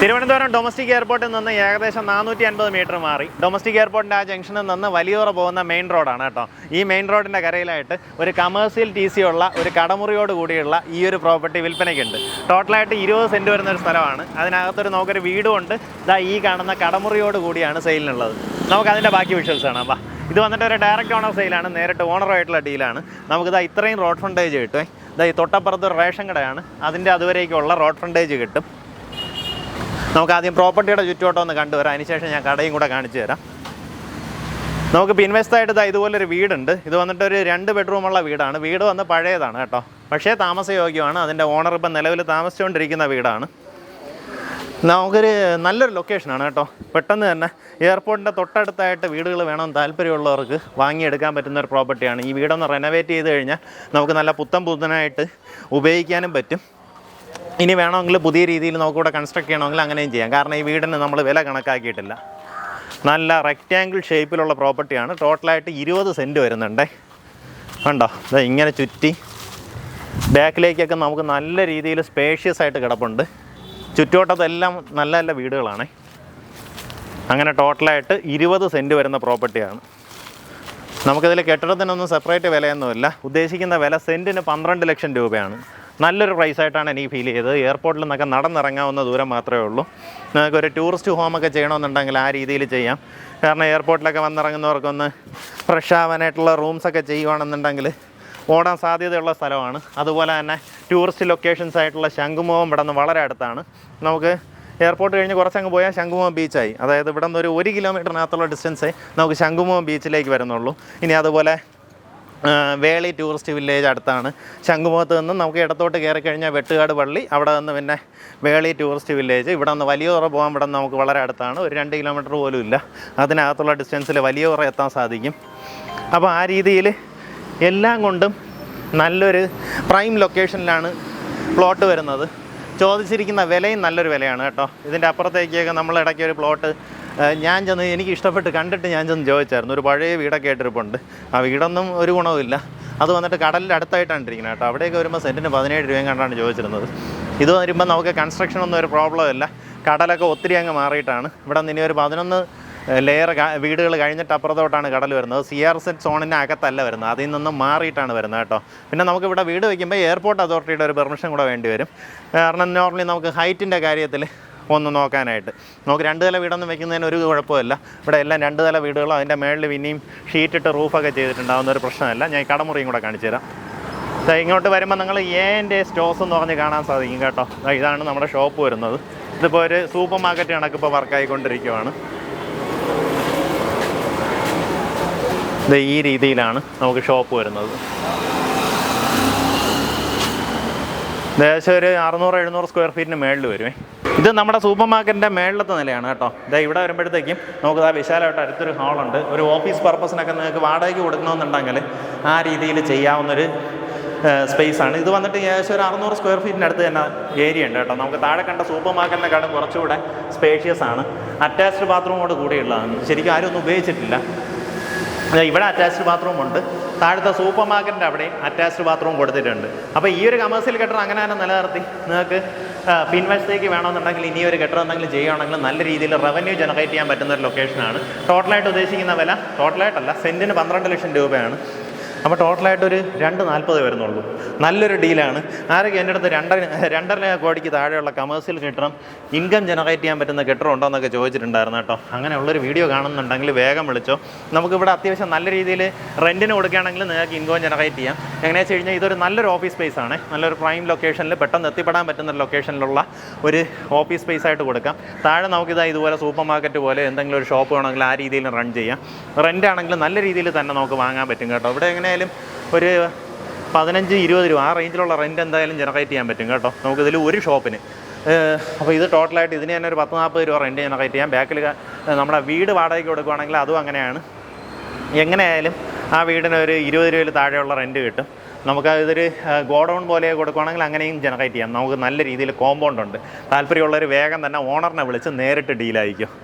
Thiruvananthapuram domestic എയർപോർട്ടിൽ നിന്ന് ഏകദേശം നാനൂറ്റി അൻപത് മീറ്റർ മാറി. ഡൊമസ്റ്റിക് എയർപോർട്ടിന്റെ ആ ജംഗ്ഷനിൽ നിന്ന് വലിയോറ പോകുന്ന മെയിൻ റോഡാണ് കേട്ടോ. ഈ മെയിൻ റോഡിന്റെ കരയിലായിട്ട് ഒരു കമേഴ്സ്യൽ ടി സി ഉള്ള ഒരു കടമുറിയോട് കൂടിയുള്ള ഈ ഒരു പ്രോപ്പർട്ടി വിൽപ്പനയ്ക്കുണ്ട്. ടോട്ടലായിട്ട് ഇരുപത് സെന്റ് വരുന്ന ഒരു സ്ഥലമാണ്. അതിനകത്തൊരു നമുക്കൊരു വീടും ഉണ്ട്. ഇതാ ഈ കാണുന്ന കടമുറിയോട് കൂടിയാണ് സെയിലിനുള്ളത് നമുക്ക് അതിന്റെ ബാക്കി വിഷ്വൽസ് കാണാം. വാ. ഇത് വന്നിട്ട് ഒരു ഡയറക്റ്റ് ഓണർ സെയിലാണ് നേരിട്ട് ഓണറുമായിട്ടുള്ള ഡീലാണ് നമുക്കിതാ ഇത്രയും റോഡ് ഫ്രണ്ടേജ് കിട്ടും ഇതാ ഈ തൊട്ടപ്പുറത്ത് റേഷൻ കടയാണ്. അതിന്റെ അതുവരേക്കുള്ള റോഡ് ഫ്രണ്ടേജ് കിട്ടും. നമുക്ക് ആദ്യം പ്രോപ്പർട്ടിയുടെ ചുറ്റുവട്ടം ഒന്ന് കണ്ടുവരാം. അതിനുശേഷം ഞാൻ കടയും കൂടെ കാണിച്ചു തരാം. നമുക്ക് പിൻവശത്തായിട്ട് ഇതാ ഇതുപോലൊരു വീടുണ്ട്. ഇത് വന്നിട്ട് ഒരു രണ്ട് ബെഡ്റൂമുള്ള വീടാണ്. വീട് വന്ന് പഴയതാണ് കേട്ടോ. പക്ഷേ താമസയോഗ്യമാണ്. അതിന്റെ ഓണർ ഇപ്പം നിലവിൽ താമസിച്ചുകൊണ്ടിരിക്കുന്ന വീടാണ്. നമുക്കൊരു നല്ലൊരു ലൊക്കേഷനാണ് കേട്ടോ. പെട്ടെന്ന് തന്നെ എയർപോർട്ടിന്റെ തൊട്ടടുത്തായിട്ട് വീടുകൾ വേണം താല്പര്യമുള്ളവർക്ക് വാങ്ങിയെടുക്കാൻ പറ്റുന്ന ഒരു പ്രോപ്പർട്ടിയാണ് ഈ വീടൊന്ന് റെനോവേറ്റ് ചെയ്ത് കഴിഞ്ഞാൽ നമുക്ക് നല്ല പുത്തൻ പുത്തനായിട്ട് ഉപയോഗിക്കാനും പറ്റും. ഇനി വേണമെങ്കിൽ പുതിയ രീതിയിൽ നമുക്കിവിടെ കൺസ്ട്രക്ട് ചെയ്യണമെങ്കിൽ അങ്ങനെയും ചെയ്യാം. കാരണം ഈ വീടിന് നമ്മൾ വില കണക്കാക്കിയിട്ടില്ല. നല്ല റെക്റ്റാങ്കിൾ ഷേപ്പിലുള്ള പ്രോപ്പർട്ടിയാണ് ടോട്ടലായിട്ട് ഇരുപത് സെന്റ് വരുന്നുണ്ടേ. കണ്ടോ? ഇതാ ഇങ്ങനെ ചുറ്റി. ബാക്കിലേക്കൊക്കെ നമുക്ക് നല്ല രീതിയിൽ സ്പേഷ്യസ് ആയിട്ട് കിടപ്പുണ്ട്. ചുറ്റുവട്ടത്തെല്ലാം നല്ല നല്ല വീടുകളാണ്. അങ്ങനെ ടോട്ടലായിട്ട് ഇരുപത് സെന്റ് വരുന്ന പ്രോപ്പർട്ടിയാണ് നമുക്കിതിൽ കെട്ടിടത്തിനൊന്നും സെപ്പറേറ്റ് വിലയൊന്നുമില്ല. ഉദ്ദേശിക്കുന്ന വില സെന്റിന് പന്ത്രണ്ട് ലക്ഷം രൂപയാണ്. നല്ലൊരു പ്രൈസ് ആയിട്ടാണ് എനിക്ക് ഫീൽ ചെയ്തത്. എയർപോർട്ടിൽ നിന്നൊക്കെ നടന്നിറങ്ങാവുന്ന ദൂരം മാത്രമേ ഉള്ളൂ. നിങ്ങൾക്ക് ഒരു ടൂറിസ്റ്റ് ഹോമൊക്കെ ചെയ്യണമെന്നുണ്ടെങ്കിൽ ആ രീതിയിൽ ചെയ്യാം. കാരണം എയർപോർട്ടിലൊക്കെ വന്നിറങ്ങുന്നവർക്കൊന്ന് ഫ്രഷ് ആവാനായിട്ടുള്ള റൂംസൊക്കെ ചെയ്യുവാണെന്നുണ്ടെങ്കിൽ ഓടാൻ സാധ്യതയുള്ള സ്ഥലമാണ്. അതുപോലെ തന്നെ ടൂറിസ്റ്റ് ലൊക്കേഷൻസ് ആയിട്ടുള്ള ശംഖുമുഖം ഇവിടെ നിന്ന് വളരെ അടുത്താണ്. നമുക്ക് എയർപോർട്ട് കഴിഞ്ഞ് കുറച്ചങ്ങ് പോയാൽ ശംഖുമുഖം ബീച്ചായി അതായത് ഇവിടെ നിന്ന് ഒരു ഒരു കിലോമീറ്ററിനകത്തുള്ള ഡിസ്റ്റൻസേ നമുക്ക് ശംഖുമുഖം ബീച്ചിലേക്ക് വരുന്നുള്ളൂ. ഇനി അതുപോലെ വേളി ടൂറിസ്റ്റ് വില്ലേജ് അടുത്താണ്. ശംഖുമുഖത്ത് നിന്ന് നമുക്ക് ഇടത്തോട്ട് കയറി കഴിഞ്ഞാൽ വെട്ടുകാട് പള്ളി. അവിടെ നിന്ന് പിന്നെ വേളി ടൂറിസ്റ്റ് വില്ലേജ്. ഇവിടെ നിന്ന് വലിയോറ പോകാൻ ഇവിടെ നമുക്ക് വളരെ അടുത്താണ്. ഒരു രണ്ട് കിലോമീറ്റർ പോലും ഇല്ല. അതിനകത്തുള്ള ഡിസ്റ്റൻസിൽ വലിയ വലിയോറ എത്താൻ സാധിക്കും. അപ്പോൾ ആ രീതിയിൽ എല്ലാം കൊണ്ടും നല്ലൊരു പ്രൈം ലൊക്കേഷനിലാണ് പ്ലോട്ട് വരുന്നത്. ചോദിച്ചിരിക്കുന്ന വിലയും നല്ലൊരു വിലയാണ് കേട്ടോ. ഇതിന്റെ അപ്പുറത്തേക്കൊക്കെ നമ്മൾ ഇടയ്ക്ക് ഒരു പ്ലോട്ട് ഞാൻ ചെന്ന് എനിക്ക് ഇഷ്ടപ്പെട്ട് കണ്ടിട്ട് ഞാൻ ചെന്ന് ചോദിച്ചായിരുന്നു. ഒരു പഴയ വീടൊക്കെ ആയിട്ടിരിപ്പുണ്ട്. ആ വീടൊന്നും ഒരു ഗുണവുമില്ല അത് വന്നിട്ട് കടലിന്റെ അടുത്തായിട്ടാണ് ഇരിക്കുന്നത് കേട്ടോ. അവിടെയൊക്കെ വരുമ്പോൾ സെന്റിന് പതിനേഴ് രൂപയും കണ്ടാണ് ചോദിച്ചിരുന്നത്. ഇത് വരുമ്പോൾ നമുക്ക് കൺസ്ട്രക്ഷൻ ഒന്നും ഒരു പ്രോബ്ലം ഇല്ല. കടലൊക്കെ ഒത്തിരി അങ്ങ് മാറിയിട്ടാണ്. ഇവിടെ നിന്ന് ഇനി ഒരു പതിനൊന്ന് ലെയർ വീടുകൾ കഴിഞ്ഞിട്ട് അപ്പുറത്തോട്ടാണ് കടൽ വരുന്നത്. സി ആർ സെറ്റ് സോണിന്റെ അകത്തല്ല വരുന്നത്. അതിൽ നിന്നും മാറിയിട്ടാണ് വരുന്നത് കേട്ടോ. പിന്നെ നമുക്ക് ഇവിടെ വീട് വയ്ക്കുമ്പോൾ എയർപോർട്ട് അതോറിറ്റിയുടെ ഒരു പെർമിഷൻ കൂടെ വേണ്ടി വരും. കാരണം നോർമലി നമുക്ക് ഹൈറ്റിന്റെ കാര്യത്തിൽ ഒന്ന് നോക്കാനായിട്ട്. നമുക്ക് രണ്ട് നില വീടൊന്നും വെക്കുന്നതിന് ഒരു കുഴപ്പമില്ല. ഇവിടെ എല്ലാം രണ്ട് നില വീടുകളും അതിന്റെ മേളിൽ പിന്നെയും ഷീറ്റിട്ട് റൂഫൊക്കെ ചെയ്തിട്ടുണ്ടാകുന്ന ഒരു പ്രശ്നമല്ല. ഞാൻ ഈ കടമുറിയും കൂടെ കാണിച്ചു തരാം. ഇങ്ങോട്ട് വരുമ്പോൾ നിങ്ങൾ എന്റെ സ്റ്റോസ് എന്ന് പറഞ്ഞ് കാണാൻ സാധിക്കും കേട്ടോ. ഇതാണ് നമ്മുടെ ഷോപ്പ് വരുന്നത്. ഇതിപ്പോൾ ഒരു സൂപ്പർ മാർക്കറ്റ് കണക്കിപ്പോൾ വർക്കായിക്കൊണ്ടിരിക്കുവാണ് ഇത് ഈ രീതിയിലാണ് നമുക്ക് ഷോപ്പ് വരുന്നത്. ഏകദേശം ഒരു അറുന്നൂറ് എഴുന്നൂറ് സ്ക്വയർ ഫീറ്റിന് മേളിൽ വരുമേ ഇത് നമ്മുടെ സൂപ്പർ മാർക്കറ്റിന്റെ മേളിലത്തെ നിലയാണ് കേട്ടോ. ഇതാ ഇവിടെ വരുമ്പോഴത്തേക്കും നമുക്ക് ആ വിശാലമായിട്ട് അടുത്തൊരു ഹാളുണ്ട്. ഒരു ഓഫീസ് പർപ്പസിനൊക്കെ നിങ്ങൾക്ക് വാടകയ്ക്ക് കൊടുക്കണമെന്നുണ്ടെങ്കിൽ ആ രീതിയിൽ ചെയ്യാവുന്നൊരു സ്പേസ് ആണ് ഇത് വന്നിട്ട് ഏകദേശം ഒരു അറുന്നൂറ് സ്ക്വയർ ഫീറ്റിന്റെ അടുത്ത് തന്നെ ഏരിയ ഉണ്ട് കേട്ടോ. നമുക്ക് താഴെ കണ്ട സൂപ്പർ മാർക്കറ്റിനെക്കാളും കുറച്ചുകൂടെ സ്പേഷ്യസ് ആണ്. അറ്റാച്ച്ഡ് ബാത്റൂമോട് കൂടിയുള്ളതാണ്. ശരിക്കും ആരും ഒന്നും ഉപയോഗിച്ചിട്ടില്ല. ഇവിടെ അറ്റാച്ച്ഡ് ബാത്റൂം ഉണ്ട്. താഴത്തെ സൂപ്പർ മാർക്കറ്റിന്റെ അവിടെയും അറ്റാച്ച്ഡ് ബാത്റൂം കൊടുത്തിട്ടുണ്ട്. അപ്പോൾ ഈ ഒരു കമേഴ്സ്യൽ കെട്ടിടം അങ്ങനെ തന്നെ നിലനിർത്തി. നിങ്ങൾക്ക് പിൻവശത്തേക്ക് വേണമെന്നുണ്ടെങ്കിൽ ഇനി ഒരു കെട്ടിടം എന്തെങ്കിലും ചെയ്യുകയാണെങ്കിൽ നല്ല രീതിയിൽ റവന്യൂ ജനറേറ്റ് ചെയ്യാൻ പറ്റുന്ന ഒരു ലൊക്കേഷനാണ് ടോട്ടലായിട്ട് ഉദ്ദേശിക്കുന്ന വില ടോട്ടലായിട്ടല്ല സെന്റിന് പന്ത്രണ്ട് ലക്ഷം രൂപയാണ്. അപ്പോൾ ടോട്ടലായിട്ട് ഒരു രണ്ട് നാൽപ്പത് വരുന്നുള്ളൂ. നല്ലൊരു ഡീലാണ് ആരൊക്കെ എന്റെ അടുത്ത് രണ്ടര രണ്ടര കോടിക്ക് താഴെയുള്ള കമേഴ്സ്യൽ കെട്ടിടം ഇൻകം ജനറേറ്റ് ചെയ്യാൻ പറ്റുന്ന കെട്ടിടം ഉണ്ടോ എന്നൊക്കെ ചോദിച്ചിട്ടുണ്ടായിരുന്നു കേട്ടോ. അങ്ങനെയുള്ളൊരു വീഡിയോ കാണുന്നുണ്ടെങ്കിൽ വേഗം വിളിച്ചോ. നമുക്കിവിടെ അത്യാവശ്യം നല്ല രീതിയിൽ റെന്റിന് കൊടുക്കുകയാണെങ്കിൽ നിങ്ങൾക്ക് ഇൻകം ജനറേറ്റ് ചെയ്യാം. എങ്ങനെയാണെന്ന് വെച്ച് കഴിഞ്ഞാൽ ഇതൊരു നല്ലൊരു ഓഫീസ് സ്പേസ് ആണ്. നല്ലൊരു പ്രൈം ലൊക്കേഷനിൽ പെട്ടെന്ന് എത്തിപ്പെടാൻ പറ്റുന്ന ലൊക്കേഷനിലുള്ള ഒരു ഓഫീസ് സ്പേസ് ആയിട്ട് കൊടുക്കാം. താഴെ നമുക്കിതാ ഇതുപോലെ സൂപ്പർ മാർക്കറ്റ് പോലെ എന്തെങ്കിലും ഒരു ഷോപ്പ് വേണമെങ്കിൽ ആ രീതിയിൽ റൺ ചെയ്യാം. റെന്റ് ആണെങ്കിൽ നല്ല രീതിയിൽ തന്നെ നമുക്ക് വാങ്ങാൻ പറ്റും കേട്ടോ. ഇവിടെ എങ്ങനെയായാലും ഒരു പതിനഞ്ച് ഇരുപത് രൂപ. ആ റേഞ്ചിലുള്ള റെന്റ് എന്തായാലും ജനറേറ്റ് ചെയ്യാൻ പറ്റും കേട്ടോ. നമുക്ക് നമുക്കിതിൽ ഒരു ഷോപ്പിന്. അപ്പോൾ ഇത് ടോട്ടലായിട്ട് ഇതിന് തന്നെ ഒരു പത്ത് നാൽപ്പത് രൂപ റെന്റ് ജനറേറ്റ് ചെയ്യാം. ബാക്കിൽ നമ്മുടെ വീട് വാടകയ്ക്ക് കൊടുക്കുകയാണെങ്കിൽ അതും അങ്ങനെയാണ്. എങ്ങനെയായാലും ആ വീടിന് ഒരു ഇരുപത് രൂപയിൽ താഴെയുള്ള റെന്റ് കിട്ടും. നമുക്ക് ഇതൊരു ഗോഡൗൺ പോലെ കൊടുക്കുകയാണെങ്കിൽ അങ്ങനെയും ജനറേറ്റ് ചെയ്യാം. നമുക്ക് നല്ല രീതിയിൽ കോമ്പൗണ്ട് ഉണ്ട്. താല്പര്യമുള്ളവർ വേഗം തന്നെ ഓണറിനെ വിളിച്ച് നേരിട്ട് ഡീലായിരിക്കും